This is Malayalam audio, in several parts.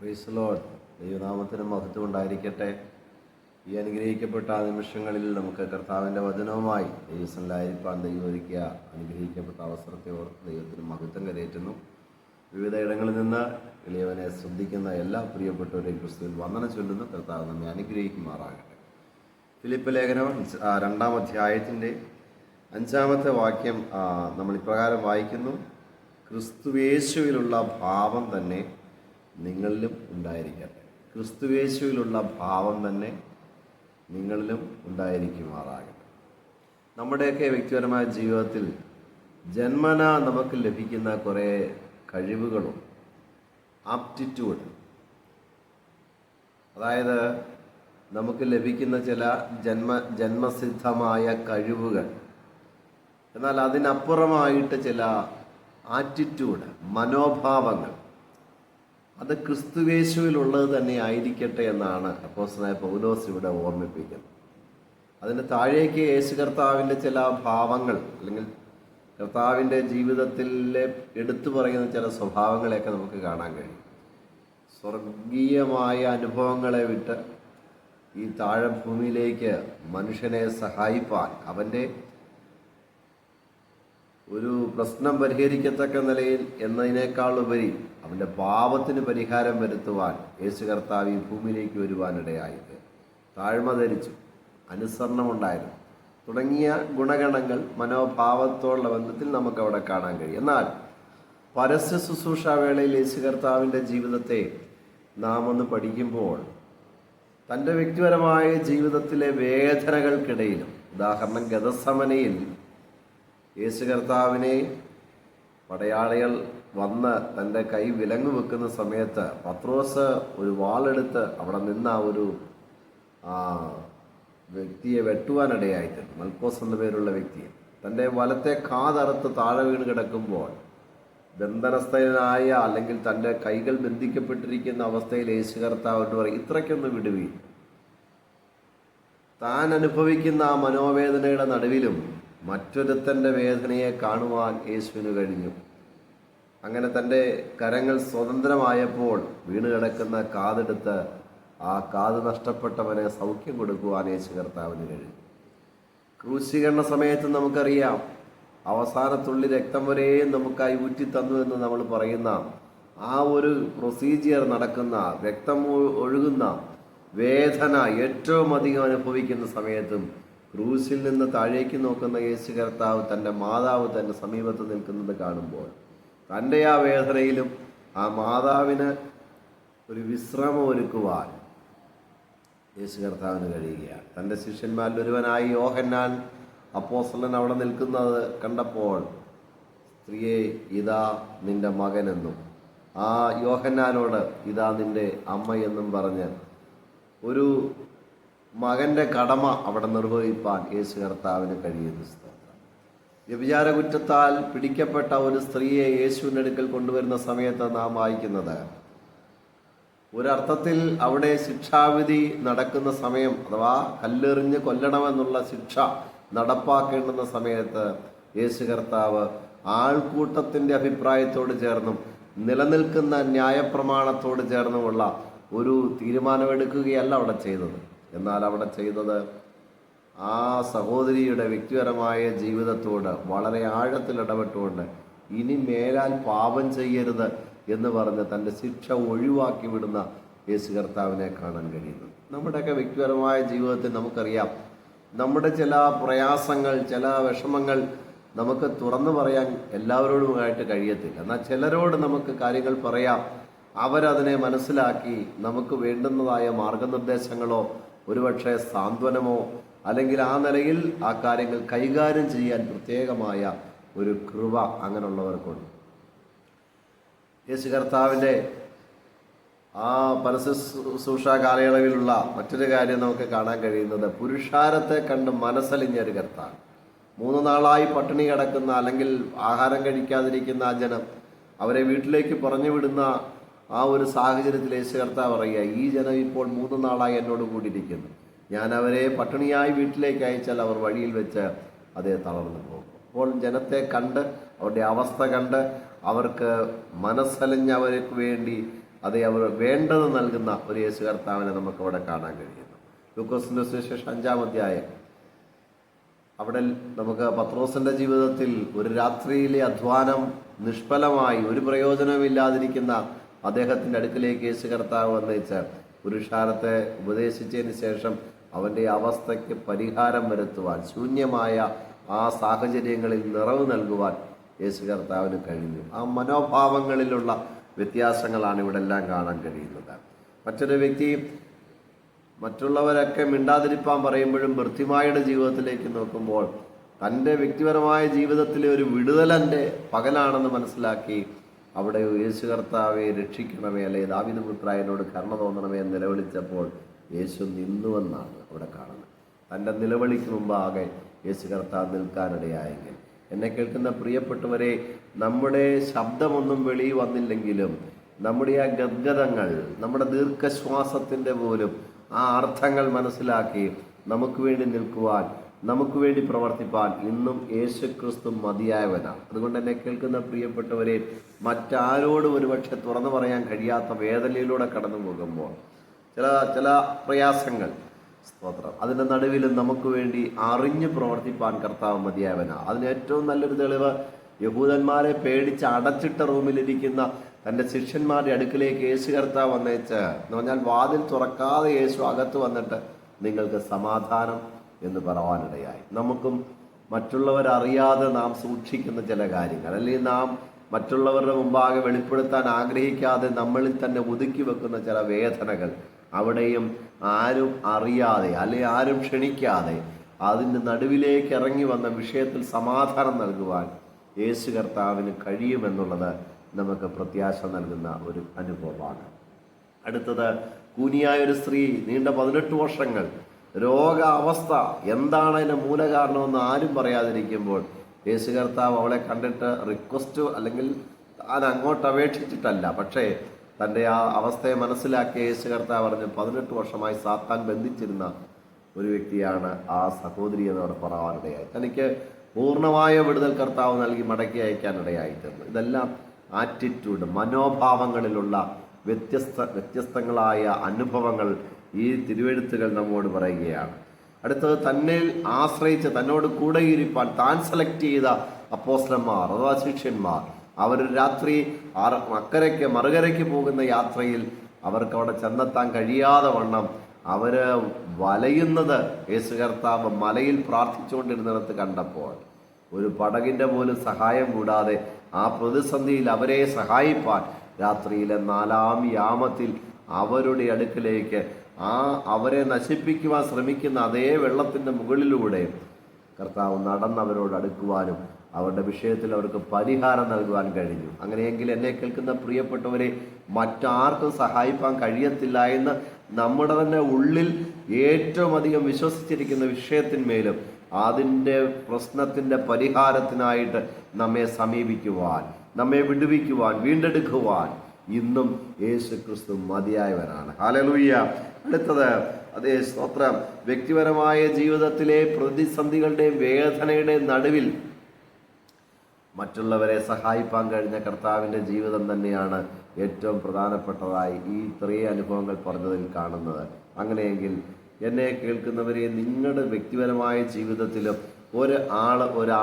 പ്രൈസലോഡ് ദൈവനാമത്തിന് മഹത്വം ഉണ്ടായിരിക്കട്ടെ. ഈ അനുഗ്രഹിക്കപ്പെട്ട നിമിഷങ്ങളിൽ നമുക്ക് കർത്താവിന്റെ വചനവുമായി ദൈവസനിലായിരിക്കാൻ ദൈവം ഒരുക്കിയ അനുഗ്രഹിക്കപ്പെട്ട അവസരത്തെ ഓർത്ത് ദൈവത്തിന് മഹത്വം കരയേറ്റുന്നു. വിവിധ ഇടങ്ങളിൽ നിന്ന് ഇളയവനെ ശ്രദ്ധിക്കുന്ന എല്ലാ പ്രിയപ്പെട്ടവരെയും ക്രിസ്തുവിൽ വന്ദന ചൊല്ലുന്നു. കർത്താവ് നമ്മെ അനുഗ്രഹിക്കുമാറാകട്ടെ. ഫിലിപ്പ് ലേഖനം രണ്ടാം അധ്യായത്തിന്റെ അഞ്ചാമത്തെ വാക്യം നമ്മൾ ഇപ്രകാരം വായിക്കുന്നു. ക്രിസ്തുവേശുവിലുള്ള ഭാവം തന്നെ നിങ്ങളിലും ഉണ്ടായിരിക്കട്ടെ. ക്രിസ്തുവേശുവിലുള്ള ഭാവം തന്നെ നിങ്ങളിലും ഉണ്ടായിരിക്കുമാറാകട്ടെ. നമ്മുടെയൊക്കെ വ്യക്തിപരമായ ജീവിതത്തിൽ ജന്മന നമുക്ക് ലഭിക്കുന്ന കുറേ കഴിവുകളും ആപ്റ്റിറ്റ്യൂഡ് അതായത് നമുക്ക് ലഭിക്കുന്ന ചില ജന്മ ജന്മസിദ്ധമായ കഴിവുകൾ എന്നാൽ അതിനപ്പുറമായിട്ട് ചില ആറ്റിറ്റ്യൂഡ് മനോഭാവങ്ങൾ അത് ക്രിസ്തുവേശുവിലുള്ളത് തന്നെ ആയിരിക്കട്ടെ എന്നാണ് അപ്പോസനായ പൗലോസ് ഇവിടെ ഓർമ്മിപ്പിക്കുന്നത്. അതിന് താഴേക്ക് യേശു കർത്താവിന്റെ ചില ഭാവങ്ങൾ അല്ലെങ്കിൽ കർത്താവിന്റെ ജീവിതത്തിലെ എടുത്തു പറയുന്ന ചില സ്വഭാവങ്ങളെയൊക്കെ നമുക്ക് കാണാൻ കഴിയും. സ്വർഗീയമായ അനുഭവങ്ങളെ വിട്ട് ഈ താഴെ ഭൂമിയിലേക്ക് മനുഷ്യനെ സഹായിപ്പാൻ അവന്റെ ഒരു പ്രശ്നം പരിഹരിക്കത്തക്ക നിലയിൽ എന്നതിനേക്കാൾ ഉപരി അവന്റെ പാപത്തിന് പരിഹാരം വരുത്തുവാൻ യേശു കർത്താവ് ഈ ഭൂമിയിലേക്ക് വരുവാനിടയായത് താഴ്മ ധരിച്ചു. അനുസരണമുണ്ടായിരുന്നു. തുടങ്ങിയ ഗുണഗണങ്ങൾ മനോഭാവത്തോടുള്ള ബന്ധത്തിൽ നമുക്കവിടെ കാണാൻ കഴിയും. എന്നാൽ പരസ്യ ശുശ്രൂഷ വേളയിൽ യേശു കർത്താവിന്റെ ജീവിതത്തെ നാം ഒന്ന് പഠിക്കുമ്പോൾ തന്റെ വ്യക്തിപരമായ ജീവിതത്തിലെ വേദനകൾക്കിടയിലും ഉദാഹരണം ഗതസമനയിൽ യേശു കർത്താവിനെ പടയാളികൾ വന്ന് തന്റെ കൈ വിലങ്ങ് വെക്കുന്ന സമയത്ത് പത്രോസ് ഒരു വാളെടുത്ത് അവിടെ നിന്ന് ആ ഒരു വ്യക്തിയെ വെട്ടുവാനിടയായിട്ടുണ്ട്. മൽക്കോസ് എന്ന പേരുള്ള വ്യക്തിയെ. തന്റെ വലത്തെ കാതറുത്ത് താഴെ വീണ് കിടക്കുമ്പോൾ ബന്ധനസ്ഥനായ അല്ലെങ്കിൽ തന്റെ കൈകൾ ബന്ധിക്കപ്പെട്ടിരിക്കുന്ന അവസ്ഥയിൽ യേശു കർത്താവ് എന്ന് പറയും ഇത്രയ്ക്കൊന്ന് വിടുവി. താൻ അനുഭവിക്കുന്ന ആ മനോവേദനയുടെ നടുവിലും മറ്റൊരുത്തന്റെ വേദനയെ കാണുവാൻ യേശുവിന് കഴിഞ്ഞു. അങ്ങനെ തന്റെ കരങ്ങൾ സ്വതന്ത്രമായപ്പോൾ വീണ് കിടക്കുന്ന കാതെടുത്ത് ആ കാത് നഷ്ടപ്പെട്ടവനെ സൗഖ്യം കൊടുക്കുവാൻ യേശു കർത്താവിന് കഴിഞ്ഞു. ക്രൂശീകരണ സമയത്ത് നമുക്കറിയാം അവസാനത്തുള്ളി രക്തം വരെയും നമുക്കായി ഊറ്റി തന്നു എന്ന് നമ്മൾ പറയുന്ന ആ ഒരു പ്രൊസീജിയർ നടക്കുന്ന രക്തം ഒഴുകുന്ന വേദന ഏറ്റവും അധികം അനുഭവിക്കുന്ന സമയത്തും ക്രൂസിൽ നിന്ന് താഴേക്ക് നോക്കുന്ന യേശു കർത്താവ് തന്റെ മാതാവ് തന്റെ സമീപത്ത് നിൽക്കുന്നത് കാണുമ്പോൾ തന്റെ ആ വേദനയിലും ആ മാതാവിന് ഒരു വിശ്രമം ഒരുക്കുവാൻ യേശു കർത്താവിന് കഴിയുകയാണ്. തന്റെ ശിഷ്യന്മാരിൽ ഒരുവനായി യോഹന്നാൻ അപ്പോസ്തലൻ അവിടെ നിൽക്കുന്നത് കണ്ടപ്പോൾ സ്ത്രീയെ ഇതാ നിന്റെ മകനെന്നും ആ യോഹന്നാനോട് ഇതാ നിന്റെ അമ്മയെന്നും പറഞ്ഞ് ഒരു മകന്റെ കടമ അവിടെ നിർവഹിപ്പാൻ യേശു കർത്താവിന് കഴിയുന്നു. വ്യഭിചാര കുറ്റത്താൽ പിടിക്കപ്പെട്ട ഒരു സ്ത്രീയെ യേശുവിന്റെ അടുക്കൽ കൊണ്ടുവരുന്ന സമയത്ത് നാം വായിക്കുന്നത്. ഒരർത്ഥത്തിൽ അവിടെ ശിക്ഷാവിധി നടക്കുന്ന സമയം അഥവാ കല്ലെറിഞ്ഞ് കൊല്ലണമെന്നുള്ള ശിക്ഷ നടപ്പാക്കേണ്ടുന്ന സമയത്ത് യേശു കർത്താവ് ആൾക്കൂട്ടത്തിന്റെ അഭിപ്രായത്തോട് ചേർന്നും നിലനിൽക്കുന്ന ന്യായപ്രമാണത്തോട് ചേർന്നുമുള്ള ഒരു തീരുമാനമെടുക്കുകയല്ല അവിടെ ചെയ്തത്. എന്നാൽ അവിടെ ചെയ്തത് ആ സഹോദരിയുടെ വ്യക്തിപരമായ ജീവിതത്തോട് വളരെ ആഴത്തിൽ ഇടപെട്ടുകൊണ്ട് ഇനി മേലാൽ പാപം ചെയ്യരുത് എന്ന് പറഞ്ഞ് തന്റെ ശിക്ഷ ഒഴിവാക്കി വിടുന്ന യേശു കർത്താവിനെ കാണാൻ കഴിയുന്നു. നമ്മുടെയൊക്കെ വ്യക്തിപരമായ ജീവിതത്തിൽ നമുക്കറിയാം. നമ്മുടെ ചില പ്രയാസങ്ങൾ ചില വിഷമങ്ങൾ നമുക്ക് തുറന്നു പറയാൻ എല്ലാവരോടുമായിട്ട് കഴിയത്തില്ല. എന്നാൽ ചിലരോട് നമുക്ക് കാര്യങ്ങൾ പറയാം. അവരതിനെ മനസ്സിലാക്കി നമുക്ക് വേണ്ടുന്നതായ മാർഗനിർദ്ദേശങ്ങളോ ഒരുപക്ഷെ സാന്ത്വനമോ അല്ലെങ്കിൽ ആ നിലയിൽ ആ കാര്യങ്ങൾ കൈകാര്യം ചെയ്യാൻ പ്രത്യേകമായ ഒരു കൃപ അങ്ങനെയുള്ളവർക്കുണ്ട്. യേശു കർത്താവിന്റെ ആ പരശുശ്രൂഷ കാലയളവിലുള്ള മറ്റൊരു കാര്യം നമുക്ക് കാണാൻ കഴിയുന്നത് പുരുഷാരത്തെ കണ്ട് മനസ്സലിഞ്ഞ ഒരു കർത്താവ്. മൂന്ന് നാളായി പട്ടിണി കിടക്കുന്ന അല്ലെങ്കിൽ ആഹാരം കഴിക്കാതിരിക്കുന്ന ആ ജനം അവരെ വീട്ടിലേക്ക് പറഞ്ഞു വിടുന്ന ആ ഒരു സാഹചര്യത്തിൽ യേശു കർത്താവ് പറയുക ഈ ജനം ഇപ്പോൾ മൂന്ന് നാളായി എന്നോട് കൂടിയിരിക്കുന്നു. ഞാൻ അവരെ പട്ടിണിയായി വീട്ടിലേക്ക് അയച്ചാൽ അവർ വഴിയിൽ വെച്ച് അതേ തളർന്നു പോകും. അപ്പോൾ ജനത്തെ കണ്ട് അവരുടെ അവസ്ഥ കണ്ട് അവർക്ക് മനസ്സലിഞ്ഞ് അവർക്ക് വേണ്ടി അതേ അവർ വേണ്ടത് നൽകുന്ന ഒരു യേശു കർത്താവിനെ നമുക്ക് അവിടെ കാണാൻ കഴിയുന്നു. ലൂക്കോസിന്റെ സുവിശേഷം അഞ്ചാം അധ്യായം. അവിടെ നമുക്ക് പത്രോസിന്റെ ജീവിതത്തിൽ ഒരു രാത്രിയിലെ അധ്വാനം നിഷ്ഫലമായി ഒരു പ്രയോജനമില്ലാതിരിക്കുന്ന അദ്ദേഹത്തിന്റെ അടുക്കിലേക്ക് യേശു കർത്താവ് വന്നേച്ച് പുരുഷാരത്തെ ഉപദേശിച്ചതിന് ശേഷം അവന്റെ അവസ്ഥയ്ക്ക് പരിഹാരം വരുത്തുവാൻ ശൂന്യമായ ആ സാഹചര്യങ്ങളിൽ നിറവ് നൽകുവാൻ യേശു കർത്താവിന് കഴിഞ്ഞു. ആ മനോഭാവങ്ങളിലുള്ള വ്യത്യാസങ്ങളാണ് ഇവിടെ എല്ലാം കാണാൻ കഴിയുന്നത്. മറ്റൊരു വ്യക്തി മറ്റുള്ളവരൊക്കെ മിണ്ടാതിരിപ്പാൻ പറയുമ്പോഴും വൃത്തിമായുടെ ജീവിതത്തിലേക്ക് നോക്കുമ്പോൾ തന്റെ വ്യക്തിപരമായ ജീവിതത്തിലെ ഒരു വിടുതലന്റെ പകലാണെന്ന് മനസ്സിലാക്കി അവിടെ യേശു കർത്താവെ രക്ഷിക്കണമേ അല്ലെ ദാവിദ് പുത്രായനോട് തോന്നണമേ എന്ന് നിലവിളിച്ചപ്പോൾ യേശു നിന്നുവെന്നാണ് അവിടെ കാണുന്നത്. തന്റെ നിലവിളിക്ക് മുമ്പാകെ യേശു കർത്താവ് നിൽക്കാനിടയായെങ്കിൽ. എന്നെ കേൾക്കുന്ന പ്രിയപ്പെട്ടവരെ നമ്മുടെ ശബ്ദമൊന്നും വെളി വന്നില്ലെങ്കിലും നമ്മുടെ ആ ഗദ്ഗതങ്ങൾ നമ്മുടെ ദീർഘശ്വാസത്തിന്റെ പോലും ആ അർത്ഥങ്ങൾ മനസ്സിലാക്കി നമുക്ക് വേണ്ടി നിൽക്കുവാൻ നമുക്ക് വേണ്ടി പ്രവർത്തിപ്പാൻ ഇന്നും യേശു ക്രിസ്തു മതിയായവനാണ്. അതുകൊണ്ട് എന്നെ കേൾക്കുന്ന പ്രിയപ്പെട്ടവരെ മറ്റാരോടും ഒരുപക്ഷെ തുറന്നു പറയാൻ കഴിയാത്ത വേദനയിലൂടെ കടന്നു പോകുമ്പോൾ ചില ചില പ്രയാസങ്ങൾ. സ്തോത്രം. അതിന്റെ നടുവിലും നമുക്ക് വേണ്ടി അറിഞ്ഞ് പ്രവർത്തിപ്പാൻ കർത്താവ് മതിയായവനാണ് അതിന് ഏറ്റവും നല്ലൊരു തെളിവ് യഹൂദന്മാരെ പേടിച്ച് അടച്ചിട്ട റൂമിലിരിക്കുന്ന തന്റെ ശിഷ്യന്മാരുടെ അടുക്കിലേക്ക് യേശു കർത്താവ് വന്നേച്ച് എന്ന് പറഞ്ഞാൽ വാതിൽ തുറക്കാതെ യേശു അകത്ത് വന്നിട്ട് നിങ്ങൾക്ക് സമാധാനം എന്ന് പറവാനിടയായി. നമുക്കും മറ്റുള്ളവരറിയാതെ നാം സൂക്ഷിക്കുന്ന ചില കാര്യങ്ങൾ. അല്ലെങ്കിൽ നാം മറ്റുള്ളവരുടെ മുമ്പാകെ വെളിപ്പെടുത്താൻ ആഗ്രഹിക്കാതെ നമ്മളിൽ തന്നെ ഒതുക്കി വെക്കുന്ന ചില വേദനകൾ അവിടെയും ആരും അറിയാതെ അല്ലെ ആരും ക്ഷണിക്കാതെ അതിന്റെ നടുവിലേക്ക് ഇറങ്ങി വന്ന വിഷയത്തിൽ സമാധാനം നൽകുവാൻ യേശു കർത്താവിന് കഴിയുമെന്നുള്ളത് നമുക്ക് പ്രത്യാശ നൽകുന്ന ഒരു അനുഭവമാണ്. അടുത്തത് കൂനിയായ ഒരു സ്ത്രീ നീണ്ട പതിനെട്ട് വർഷങ്ങൾ രോഗാവസ്ഥ എന്താണ് അതിന്റെ മൂലകാരണമെന്ന് ആരും പറയാതിരിക്കുമ്പോൾ യേശു കർത്താവ് അവളെ കണ്ടിട്ട് റിക്വസ്റ്റ് അല്ലെങ്കിൽ താൻ അങ്ങോട്ട് അപേക്ഷിച്ചിട്ടല്ല. പക്ഷേ തന്റെ ആ അവസ്ഥയെ മനസ്സിലാക്കിയ യേശു കർത്താവ് പറഞ്ഞു പതിനെട്ട് വർഷമായി സാത്താൻ ബന്ധിച്ചിരുന്ന ഒരു വ്യക്തിയാണ് ആ സഹോദരി എന്നോട് പറയാനിടയായി തനിക്ക് പൂർണമായ വിടുതൽ കർത്താവ് നൽകി മടക്കി അയക്കാനിടയായി തീർന്നു. ഇതെല്ലാം ആറ്റിറ്റ്യൂഡ് മനോഭാവങ്ങളിലുള്ള വ്യത്യസ്ത വ്യത്യസ്തങ്ങളായ അനുഭവങ്ങൾ ഈ തിരുവെഴുത്തുകൾ നമ്മോട് പറയുകയാണ്. അടുത്തത് തന്നെ ആശ്രയിച്ച് തന്നോട് കൂടെ ഇരിപ്പാൻ താൻ സെലക്ട് ചെയ്ത അപ്പോസ്ലന്മാർ അഥവാ ശിഷ്യന്മാർ അവർ രാത്രി അക്കരയ്ക്ക് മറുകരയ്ക്ക് പോകുന്ന യാത്രയിൽ അവർക്ക് അവിടെ ചെന്നെത്താൻ കഴിയാതെ വണ്ണം അവർ വലയുന്നത് യേശു കർത്താവ് മലയിൽ പ്രാർത്ഥിച്ചുകൊണ്ടിരുന്നിടത്ത് കണ്ടപ്പോൾ ഒരു പടകിന്റെ പോലും സഹായം കൂടാതെ ആ പ്രതിസന്ധിയിൽ അവരെ സഹായിപ്പാൻ രാത്രിയിലെ നാലാം യാമത്തിൽ അവരുടെ അടുക്കിലേക്ക് ആ അവരെ നശിപ്പിക്കുവാൻ ശ്രമിക്കുന്ന അതേ വെള്ളത്തിന്റെ മുകളിലൂടെ കർത്താവ് നടന്നവരോട് അടുക്കുവാനും അവരുടെ വിഷയത്തിൽ അവർക്ക് പരിഹാരം നൽകുവാൻ കഴിഞ്ഞു. അങ്ങനെയെങ്കിൽ എന്നെ കേൾക്കുന്ന പ്രിയപ്പെട്ടവരെ മറ്റാർക്കും സഹായിപ്പാൻ കഴിയത്തില്ല എന്ന് നമ്മുടെ തന്നെ ഉള്ളിൽ ഏറ്റവും അധികം വിശ്വസിച്ചിരിക്കുന്ന വിഷയത്തിന്മേലും അതിന്റെ പ്രശ്നത്തിന്റെ പരിഹാരത്തിനായിട്ട് നമ്മെ സമീപിക്കുവാൻ നമ്മെ വിടുവിക്കുവാൻ വീണ്ടെടുക്കുവാൻ ഇന്നും യേശു ക്രിസ്തു മതിയായവനാണ്. ഹാലലൂയ്യ അടുത്തത് അതേ സ്തോത്രം. വ്യക്തിപരമായ ജീവിതത്തിലെ പ്രതിസന്ധികളുടെയും വേദനയുടെയും നടുവിൽ മറ്റുള്ളവരെ സഹായിപ്പാൻ കഴിഞ്ഞ കർത്താവിന്റെ ജീവിതം തന്നെയാണ് ഏറ്റവും പ്രധാനപ്പെട്ടതായി ഈ ഇത്രയും അനുഭവങ്ങൾ പറഞ്ഞതിൽ കാണുന്നത്. അങ്ങനെയെങ്കിൽ എന്നെ കേൾക്കുന്നവരെ നിങ്ങളുടെ വ്യക്തിപരമായ ജീവിതത്തിലും ഒരു ആൾ ഒരു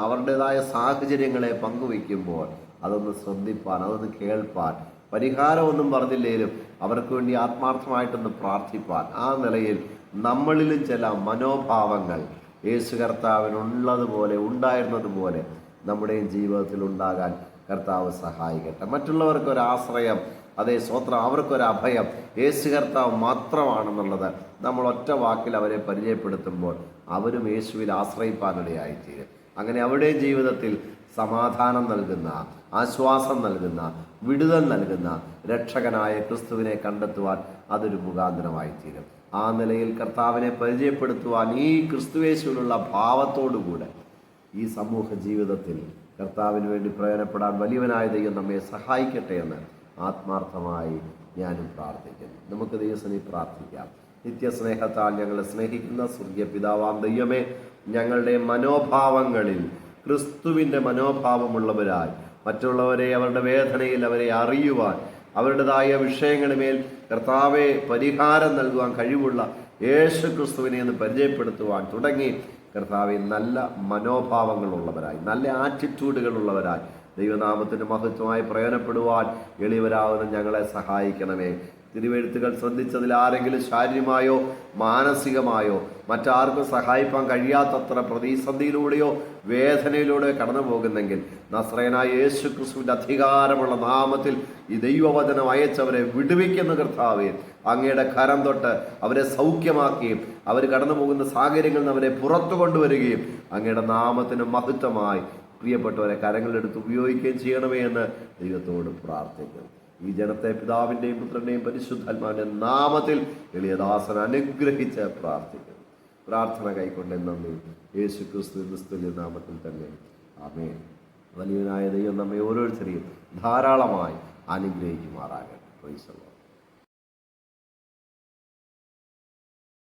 അവരുടേതായ സാഹചര്യങ്ങളെ പങ്കുവയ്ക്കുമ്പോൾ അതൊന്ന് ശ്രദ്ധിപ്പാൻ അതൊന്ന് കേൾപ്പാൻ. പരിഹാരമൊന്നും പറഞ്ഞില്ലെങ്കിലും അവർക്ക് വേണ്ടി ആത്മാർത്ഥമായിട്ടൊന്ന് പ്രാർത്ഥിപ്പാൻ. ആ നിലയിൽ നമ്മളിലും ചില മനോഭാവങ്ങൾ യേശു കർത്താവിനുള്ളതുപോലെ ഉണ്ടായിരുന്നതുപോലെ നമ്മുടെയും ജീവിതത്തിൽ ഉണ്ടാകാൻ കർത്താവ് സഹായിക്കട്ടെ. മറ്റുള്ളവർക്ക് ഒരു ആശ്രയം അതേ സ്വത്രം അവർക്കൊരു അഭയം യേശു കർത്താവ് മാത്രമാണെന്നുള്ളത് നമ്മൾ ഒറ്റ വാക്കിൽ അവരെ പരിചയപ്പെടുത്തുമ്പോൾ അവരും യേശുവിൽ ആശ്രയിപ്പാനിടയായിത്തീരും. അങ്ങനെ അവരുടെ ജീവിതത്തിൽ സമാധാനം നൽകുന്ന ആശ്വാസം നൽകുന്ന വിടുതൽ നൽകുന്ന രക്ഷകനായ ക്രിസ്തുവിനെ കണ്ടെത്തുവാൻ അതൊരു മുഖാന്തരമായിത്തീരും. ആ നിലയിൽ കർത്താവിനെ പരിചയപ്പെടുത്തുവാൻ ഈ ക്രിസ്തുവേശുവിലുള്ള ഭാവത്തോടുകൂടെ ഈ സമൂഹ ജീവിതത്തിൽ കർത്താവിന് വേണ്ടി പ്രയോജനപ്പെടാൻ വലിയവനായ ദൈവം നമ്മെ സഹായിക്കട്ടെ എന്ന് ആത്മാർത്ഥമായി ഞാനും പ്രാർത്ഥിക്കുന്നു. നമുക്ക് ദൈവസനി പ്രാർത്ഥിക്കാം. നിത്യസ്നേഹത്താൽ ഞങ്ങളെ സ്നേഹിക്കുന്ന സ്വർഗീയ പിതാവാം ദൈവമേ ഞങ്ങളുടെ മനോഭാവങ്ങളിൽ ക്രിസ്തുവിന്റെ മനോഭാവമുള്ളവരായി മറ്റുള്ളവരെ അവരുടെ വേദനയിൽ അവരെ അറിയുവാൻ അവരുടേതായ വിഷയങ്ങളുമേൽ കർത്താവെ പരിഹാരം നൽകുവാൻ കഴിവുള്ള യേശു ക്രിസ്തുവിനെ ഒന്ന് പരിചയപ്പെടുത്തുവാൻ തുടങ്ങി. കർത്താവെ നല്ല മനോഭാവങ്ങളുള്ളവരായി നല്ല ആറ്റിറ്റ്യൂഡുകളുള്ളവരായി ദൈവനാമത്തിന് മഹത്വമായി പ്രയോജനപ്പെടുവാൻ എളിയവരാവുന്ന ഞങ്ങളെ സഹായിക്കണമേ. തിരുവെഴുത്തുകൾ ശ്രദ്ധിച്ചതിൽ ആരെങ്കിലും ശാരീരികമായോ മാനസികമായോ മറ്റാർക്കും സഹായിപ്പാൻ കഴിയാത്തത്ര പ്രതിസന്ധിയിലൂടെയോ വേദനയിലൂടെയോ കടന്നു പോകുന്നെങ്കിൽ നസ്രയനായ യേശു ക്രിസ്തുവിന്റെ അധികാരമുള്ള നാമത്തിൽ ഈ ദൈവവചനം അയച്ചവരെ വിടുവിക്കുന്ന കർത്താവേ. അങ്ങയുടെ കരം തൊട്ട് അവരെ സൗഖ്യമാക്കുകയും അവർ കടന്നു പോകുന്ന സാഹചര്യങ്ങളിൽ നിന്ന് അവരെ പുറത്തു കൊണ്ടുവരികയും അങ്ങയുടെ നാമത്തിന് മഹത്വമായി പ്രിയപ്പെട്ടവരെ കരങ്ങളെടുത്ത് ഉപയോഗിക്കുകയും ചെയ്യണമേ എന്ന് ദൈവത്തോട് പ്രാർത്ഥിക്കുന്നു. ഈ ജനത്തെ പിതാവിന്റെയും പുത്രന്റെയും പരിശുദ്ധാത്മാവിന്റെ നാമത്തിൽ എളിയദാസൻ അനുഗ്രഹിച്ച് പ്രാർത്ഥിക്കുന്നു. പ്രാർത്ഥന കൈക്കൊണ്ട് നന്ദി. യേശു ക്രിസ്തു നാമത്തിൽ തന്നെ. ആമേൻ. വലിയവനായ ദൈവം നമ്മെ ഓരോരുത്തരെയും ധാരാളമായി അനുഗ്രഹിക്കുമാറാകട്ടെ.